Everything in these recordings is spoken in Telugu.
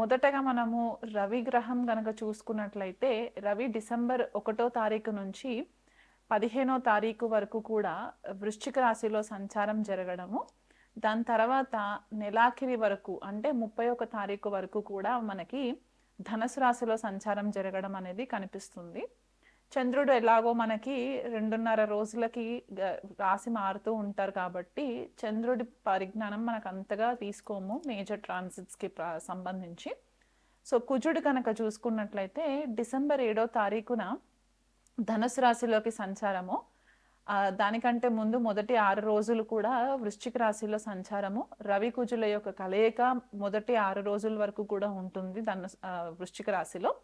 మొదటగా మనము రవి గ్రహం గనక చూసుకున్నట్లయితే రవి డిసెంబర్ ఒకటో తారీఖు నుంచి పదిహేనో తారీఖు వరకు కూడా వృశ్చిక రాశిలో సంచారం జరగడము. దాని తర్వాత నెలాఖిరి వరకు అంటే ముప్పై ఒక తారీఖు వరకు కూడా మనకి ధనుసు రాశిలో సంచారం జరగడం అనేది కనిపిస్తుంది. చంద్రుడు ఎలాగో మనకి రెండున్నర రోజులకి రాసి రాశి మారుతూ ఉంటారు కాబట్టి చంద్రుడి పరిజ్ఞానం మనకు అంతగా తీసుకోము మేజర్ ట్రాన్సిట్స్కి ప్ర- సంబంధించి. సో కుజుడు కనుక చూసుకున్నట్లయితే డిసెంబర్ ఏడో తారీఖున ధనుసు రాశిలోకి సంచారము. దానికంటే ముందు మొదటి ఆరు రోజులు కూడా వృశ్చిక రాశిలో సంచారము. రవి కుజుల యొక్క కలయిక మొదటి ఆరు రోజుల వరకు కూడా ఉంటుంది ధను వృశ్చిక రాశిలో.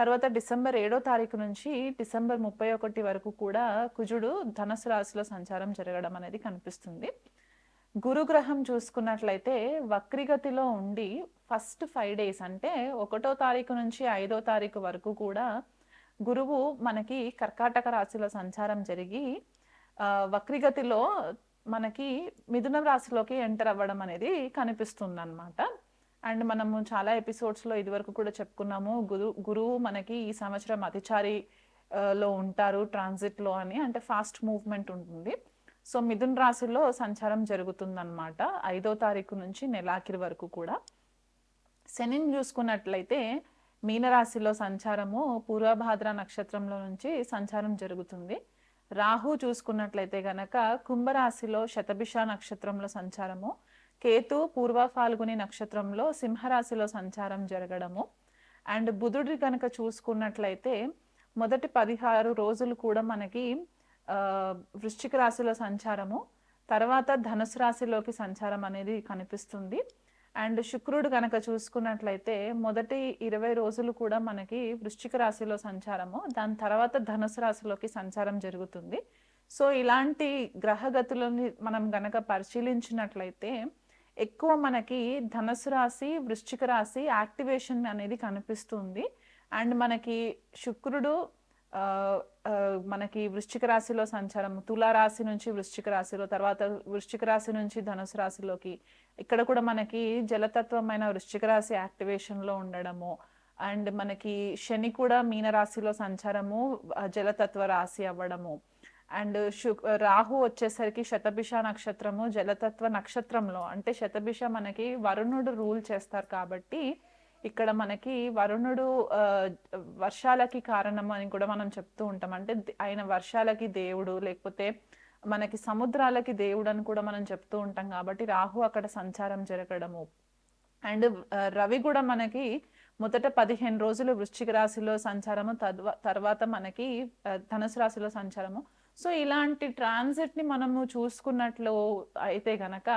తర్వాత డిసెంబర్ ఏడో తారీఖు నుంచి డిసెంబర్ ముప్పై ఒకటి వరకు కూడా కుజుడు ధనుసు రాశిలో సంచారం జరగడం అనేది కనిపిస్తుంది. గురుగ్రహం చూసుకున్నట్లయితే వక్రిగతిలో ఉండి ఫస్ట్ ఫైవ్ డేస్ అంటే ఒకటో తారీఖు నుంచి ఐదో తారీఖు వరకు కూడా గురువు మనకి కర్కాటక రాశిలో సంచారం జరిగి వక్రిగతిలో మనకి మిథున రాశిలోకి ఎంటర్ అవ్వడం అనేది కనిపిస్తుంది అనమాట అండ్ మనము చాలా ఎపిసోడ్స్లో ఇదివరకు కూడా చెప్పుకున్నాము గురు గురువు మనకి ఈ సంవత్సరం అతిచారి లో ఉంటారు ట్రాన్సిట్లో అని అంటే ఫాస్ట్ మూవ్మెంట్ ఉంటుంది. సో మిథున్ రాశిలో సంచారం జరుగుతుందన్నమాట. ఐదో తారీఖు నుంచి నెలాఖరి వరకు కూడా. శనిని చూసుకున్నట్లయితే మీనరాశిలో సంచారము పూర్వభాద్ర నక్షత్రంలో నుంచి సంచారం జరుగుతుంది. రాహు చూసుకున్నట్లయితే గనక కుంభరాశిలో శతభిష నక్షత్రంలో సంచారము. కేతు పూర్వ ఫాల్గుని నక్షత్రంలో సింహరాశిలో సంచారం జరగడము. అండ్ బుధుడి కనుక చూసుకున్నట్లయితే మొదటి పదిహారు రోజులు కూడా మనకి వృశ్చిక రాశిలో సంచారము. తర్వాత ధనుసు రాశిలోకి సంచారం అనేది కనిపిస్తుంది. అండ్ శుక్రుడు కనుక చూసుకున్నట్లయితే మొదటి ఇరవై రోజులు కూడా మనకి వృశ్చిక రాశిలో సంచారము. దాని తర్వాత ధనుసు రాశిలోకి సంచారం జరుగుతుంది. సో ఇలాంటి గ్రహగతులని మనం గనక పరిశీలించినట్లయితే ఎక్కువ మనకి ధనుసు రాశి వృశ్చిక రాశి యాక్టివేషన్ అనేది కనిపిస్తుంది. అండ్ మనకి శుక్రుడు మనకి వృశ్చిక రాశిలో సంచారం తులారాశి నుంచి వృశ్చిక రాశిలో తర్వాత వృశ్చిక రాశి నుంచి ధనుసు రాశిలోకి ఇక్కడ కూడా మనకి జలతత్వమైన వృశ్చిక రాశి యాక్టివేషన్లో ఉండడము. అండ్ మనకి శని కూడా మీన రాశిలో సంచారము జలతత్వ రాశి అవ్వడము. అండ్ శు రాహు వచ్చేసరికి శతభిష నక్షత్రము జలతత్వ నక్షత్రంలో. అంటే శతభిష మనకి వరుణుడు రూల్ చేస్తారు కాబట్టి ఇక్కడ మనకి వరుణుడు వర్షాలకి కారణం అని కూడా మనం చెప్తూ ఉంటాం. అంటే ఆయన వర్షాలకి దేవుడు లేకపోతే మనకి సముద్రాలకి దేవుడు అని కూడా మనం చెప్తూ ఉంటాం కాబట్టి రాహు అక్కడ సంచారం జరగడము. అండ్ రవి కూడా మనకి మొదట పదిహేను రోజులు వృశ్చిక రాశిలో సంచారము తద్వ- తర్వాత మనకి ధనుసు రాశిలో సంచారము. సో ఇలాంటి ట్రాన్సిట్ని మనము చూసుకున్నట్లు అయితే గనక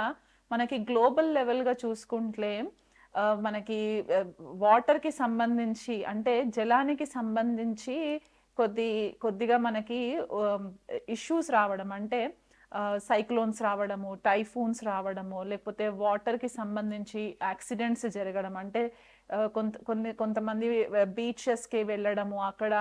మనకి గ్లోబల్ లెవెల్గా చూసుకుంటే మనకి వాటర్కి సంబంధించి అంటే జలానికి సంబంధించి కొద్ది కొద్దిగా మనకి ఇష్యూస్ రావడం అంటే సైక్లోన్స్ రావడము టైఫూన్స్ రావడము లేకపోతే వాటర్కి సంబంధించి యాక్సిడెంట్స్ జరగడం అంటే కొంత కొన్ని కొంతమంది బీచెస్కి వెళ్ళడము అక్కడ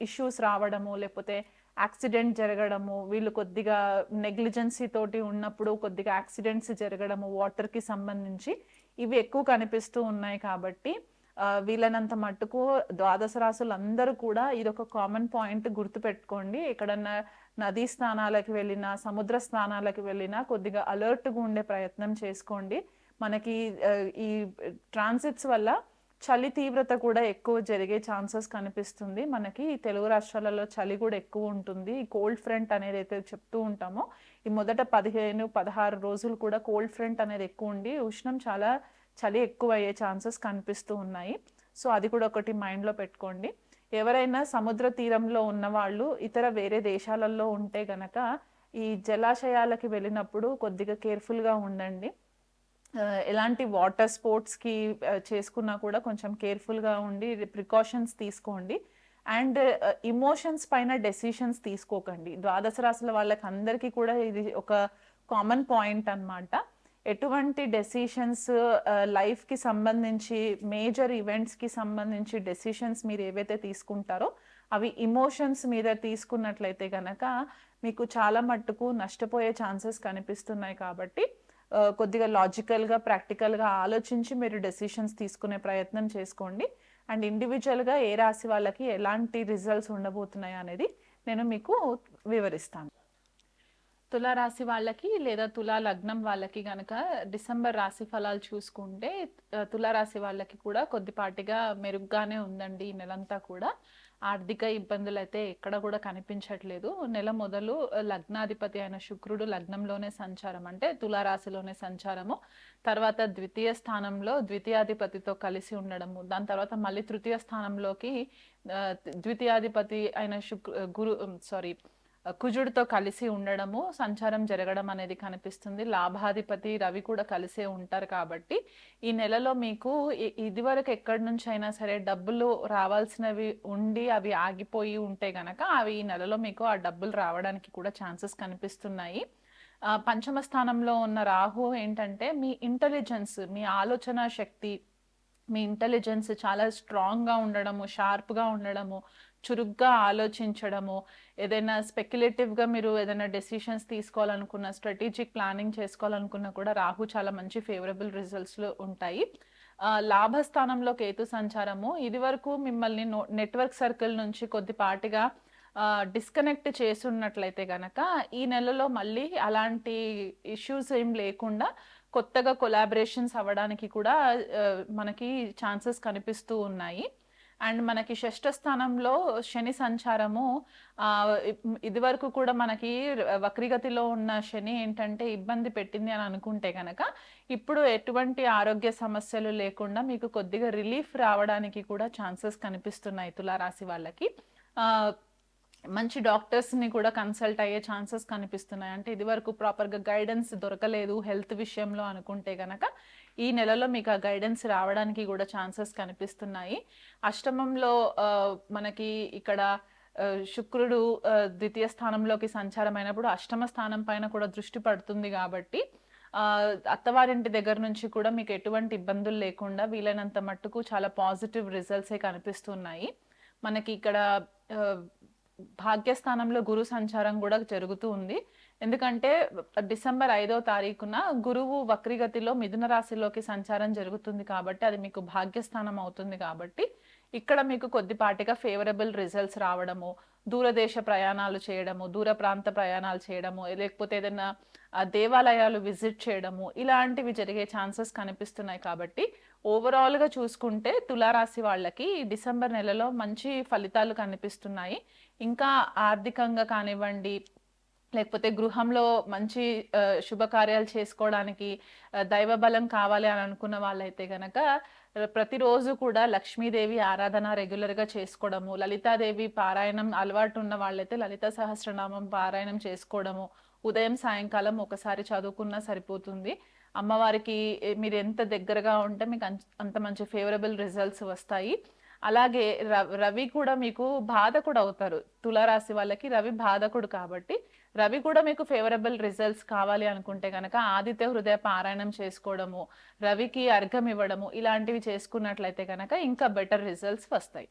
ఇష్యూస్ రావడము లేకపోతే యాక్సిడెంట్ జరగడము వీళ్ళు కొద్దిగా నెగ్లిజెన్సీ తోటి ఉన్నప్పుడు కొద్దిగా యాక్సిడెంట్స్ జరగడము వాటర్కి సంబంధించి ఇవి ఎక్కువ కనిపిస్తూ ఉన్నాయి కాబట్టి వీళ్ళనంత వీలైనంత మట్టుకు ద్వాదశ రాసులు అందరూ కూడా ఇది ఒక కామన్ పాయింట్ గుర్తుపెట్టుకోండి ఎక్కడన్నా నదీ స్నానాలకు వెళ్ళినా సముద్ర స్నానాలకు వెళ్ళినా కొద్దిగా అలర్ట్గా ఉండే ప్రయత్నం చేసుకోండి. మనకి ఈ ట్రాన్సిట్స్ వల్ల చలి తీవ్రత కూడా ఎక్కువ జరిగే ఛాన్సెస్ కనిపిస్తుంది. మనకి ఈ తెలుగు రాష్ట్రాలలో చలి కూడా ఎక్కువ ఉంటుంది. ఈ కోల్డ్ ఫ్రంట్ అనేది అయితే చెప్తూ ఉంటామో. ఈ మొదట పదిహేను పదహారు రోజులు కూడా కోల్డ్ ఫ్రంట్ అనేది ఎక్కువ ఉండి ఉష్ణం చాలా చలి ఎక్కువ అయ్యే ఛాన్సెస్ కనిపిస్తూ ఉన్నాయి. సో అది కూడా ఒకటి మైండ్లో పెట్టుకోండి. ఎవరైనా సముద్ర తీరంలో ఉన్న వాళ్ళు ఇతర వేరే దేశాలలో ఉంటే గనక ఈ జలాశయాలకి వెళ్ళినప్పుడు కొద్దిగా కేర్ఫుల్గా ఉండండి. ఎలాంటి వాటర్ స్పోర్ట్స్కి చేసుకున్నా కూడా కొంచెం కేర్ఫుల్గా ఉండి ప్రికాషన్స్ తీసుకోండి. అండ్ ఇమోషన్స్ పైన డెసిషన్స్ తీసుకోకండి. ద్వాదశ రాశుల వాళ్ళకి అందరికీ కూడా ఇది ఒక కామన్ పాయింట్ అన్నమాట. ఎటువంటి డెసిషన్స్ లైఫ్కి సంబంధించి మేజర్ ఈవెంట్స్కి సంబంధించి డెసిషన్స్ మీరు ఏవైతే తీసుకుంటారో అవి ఇమోషన్స్ మీద తీసుకున్నట్లయితే కనుక మీకు చాలా మట్టుకు నష్టపోయే ఛాన్సెస్ కనిపిస్తున్నాయి కాబట్టి కొద్దిగా లాజికల్గా ప్రాక్టికల్గా ఆలోచించి మీరు డెసిషన్స్ తీసుకునే ప్రయత్నం చేసుకోండి. అండ్ ఇండివిజువల్గా ఏ రాశి వాళ్ళకి ఎలాంటి రిజల్ట్స్ ఉండబోతున్నాయి అనేది నేను మీకు వివరిస్తాను. తులా రాశి వాళ్ళకి లేదా తులా లగ్నం వాళ్ళకి గనక డిసెంబర్ రాశి ఫలాలు చూసుకుంటే తులారాశి తులా రాశి వాళ్ళకి కూడా కొద్దిపాటిగా మెరుగ్గానే ఉందండి ఈ నెలంతా కూడా. ఆర్థిక ఇబ్బందులు అయితే ఎక్కడ కూడా కనిపించట్లేదు. నెల మొదలు లగ్నాధిపతి అయిన శుక్రుడు లగ్నంలోనే సంచారం అంటే తులారాశిలోనే సంచారము. తర్వాత ద్వితీయ స్థానంలో ద్వితీయాధిపతితో కలిసి ఉండడము. దాని తర్వాత మళ్ళీ తృతీయ స్థానంలోకి ద్వితీయాధిపతి అయిన శుక్ర గురు సారీ కుజుడితో కలిసి ఉండడము సంచారం జరగడం అనేది కనిపిస్తుంది. లాభాధిపతి రవి కూడా కలిసే ఉంటారు కాబట్టి ఈ నెలలో మీకు ఇదివరకు ఎక్కడి నుంచి అయినా సరే డబ్బులు రావాల్సినవి ఉండి అవి ఆగిపోయి ఉంటే గనక అవి ఈ నెలలో మీకు ఆ డబ్బులు రావడానికి కూడా ఛాన్సెస్ కనిపిస్తున్నాయి. పంచమ స్థానంలో ఉన్న రాహు ఏంటంటే మీ ఇంటెలిజెన్స్ మీ ఆలోచన శక్తి మీ ఇంటెలిజెన్స్ చాలా స్ట్రాంగ్గా ఉండడము షార్ప్గా ఉండడము చురుగ్గా ఆలోచించడము ఏదైనా స్పెక్యులేటివ్గా మీరు ఏదైనా డెసిషన్స్ తీసుకోవాలనుకున్న స్ట్రాటజిక్ ప్లానింగ్ చేసుకోవాలనుకున్నా కూడా రాహు చాలా మంచి ఫేవరబుల్ రిజల్ట్స్లో ఉంటాయి. లాభస్థానంలో కేతు సంచారము. ఇది వరకు మిమ్మల్ని నెట్వర్క్ సర్కిల్ నుంచి కొద్దిపాటిగా డిస్కనెక్ట్ చేస్తున్నట్లయితే గనక ఈ నెలలో మళ్ళీ అలాంటి ఇష్యూస్ ఏం లేకుండా కొత్తగా కొలాబరేషన్స్ అవ్వడానికి కూడా మనకి ఛాన్సెస్ కనిపిస్తూ ఉన్నాయి. అండ్ మనకి షష్ఠ స్థానంలో శని సంచారము ఇది వరకు కూడా మనకి వక్రిగతిలో ఉన్న శని ఏంటంటే ఇబ్బంది పెట్టింది అని అనుకుంటే కనుక ఇప్పుడు ఎటువంటి ఆరోగ్య సమస్యలు లేకుండా మీకు కొద్దిగా రిలీఫ్ రావడానికి కూడా ఛాన్సెస్ కనిపిస్తున్నాయి తులారాశి వాళ్ళకి. మంచి డాక్టర్స్ని కూడా కన్సల్ట్ అయ్యే ఛాన్సెస్ కనిపిస్తున్నాయి. అంటే ఇదివరకు ప్రాపర్గా గైడెన్స్ దొరకలేదు హెల్త్ విషయంలో అనుకుంటే కనుక ఈ నెలలో మీకు ఆ గైడెన్స్ రావడానికి కూడా ఛాన్సెస్ కనిపిస్తున్నాయి. అష్టమంలో మనకి ఇక్కడ శుక్రుడు ద్వితీయ స్థానంలోకి సంచారమైనప్పుడు అష్టమ స్థానం పైన కూడా దృష్టి పడుతుంది కాబట్టి అత్తవారింటి దగ్గర నుంచి కూడా మీకు ఎటువంటి ఇబ్బందులు లేకుండా వీలైనంత మట్టుకు చాలా పాజిటివ్ రిజల్ట్సే కనిపిస్తున్నాయి. మనకి ఇక్కడ భాగ్యస్థానంలో గురు సంచారం కూడా జరుగుతూ ఉంది. ఎందుకంటే డిసెంబర్ ఐదో తారీఖున గురువు వక్రిగతిలో మిథున రాశిలోకి సంచారం జరుగుతుంది కాబట్టి అది మీకు భాగ్యస్థానం అవుతుంది కాబట్టి ఇక్కడ మీకు కొద్దిపాటిగా ఫేవరబుల్ రిజల్ట్స్ రావడము దూరదేశ ప్రయాణాలు చేయడము దూర ప్రాంత ప్రయాణాలు చేయడము లేకపోతే ఏదైనా దేవాలయాలు విజిట్ చేయడము ఇలాంటివి జరిగే ఛాన్సెస్ కనిపిస్తున్నాయి కాబట్టి ఓవరాల్గా చూసుకుంటే తులారాశి వాళ్ళకి డిసెంబర్ నెలలో మంచి ఫలితాలు కనిపిస్తున్నాయి. ఇంకా ఆర్థికంగా కానివ్వండి లేకపోతే గృహంలో మంచి శుభకార్యాలు చేసుకోవడానికి దైవ బలం కావాలి అని అనుకున్న వాళ్ళైతే గనక ప్రతిరోజు కూడా లక్ష్మీదేవి ఆరాధన రెగ్యులర్గా చేసుకోవడము లలితాదేవి పారాయణం అలవాటు ఉన్న వాళ్ళైతే లలిత సహస్రనామం పారాయణం చేసుకోవడము ఉదయం సాయంకాలం ఒకసారి చదువుకున్నా సరిపోతుంది. అమ్మవారికి మీరు ఎంత దగ్గరగా ఉంటే మీకు అంత- అంత మంచి ఫేవరబుల్ రిజల్ట్స్ వస్తాయి. అలాగే రవి కూడా మీకు బాధకుడు అవుతారు. తులారాశి వాళ్ళకి రవి బాధకుడు కాబట్టి రవి కూడా మీకు ఫేవరబుల్ రిజల్ట్స్ కావాలి అనుకుంటే కనుక ఆదిత్య హృదయ పారాయణం చేసుకోవడము రవికి అర్ఘం ఇవ్వడము ఇలాంటివి చేసుకున్నట్లయితే కనుక ఇంకా బెటర్ రిజల్ట్స్ వస్తాయి.